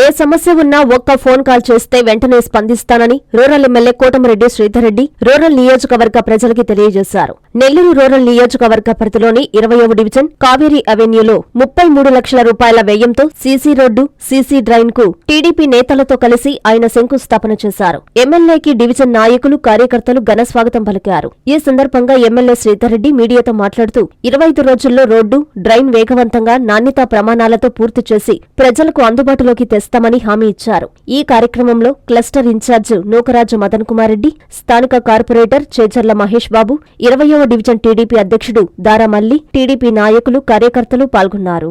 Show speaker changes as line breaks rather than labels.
ఏ సమస్య ఉన్నా ఒక్క ఫోన్ కాల్ చేస్తే వెంటనే స్పందిస్తానని rural MLA Kotamreddy Sridhar Reddy rural నియోజకవర్గ ప్రజలకి తెలియజేశారు. నెల్లూరు రూరల్ నియోజకవర్గ పరిధిలోని ఇరవయవ డివిజన్ కావేరీ అవెన్యూలో ముప్పై మూడు లక్షల రూపాయల వ్యయంతో సీసీ రోడ్డు సీసీ డ్రైన్కు టీడీపీ నేతలతో కలిసి ఆయన శంకుస్థాపన చేశారు. ఎమ్మెల్యేకి డివిజన్ నాయకులు కార్యకర్తలు ఘన స్వాగతం పలికారు. ఈ సందర్భంగా ఎమ్మెల్యే శ్రీధర్రెడ్డి మీడియాతో మాట్లాడుతూ ఇరవై ఐదు రోజుల్లో రోడ్డు డ్రైన్ వేగవంతంగా నాణ్యతా ప్రమాణాలతో పూర్తి చేసి ప్రజలకు అందుబాటులోకి తెస్తారు చేస్తామని హామీ ఇచ్చారు. ఈ కార్యక్రమంలో క్లస్టర్ ఇన్ఛార్జ్ నూకరాజు మదన్ కుమార్ రెడ్డి స్థానిక కార్పొరేటర్ చేచర్ల మహేష్ బాబు ఇరవయవ డివిజన్ టీడీపీ అధ్యక్షుడు దారామల్లి టీడీపీ నాయకులు కార్యకర్తలు పాల్గొన్నారు.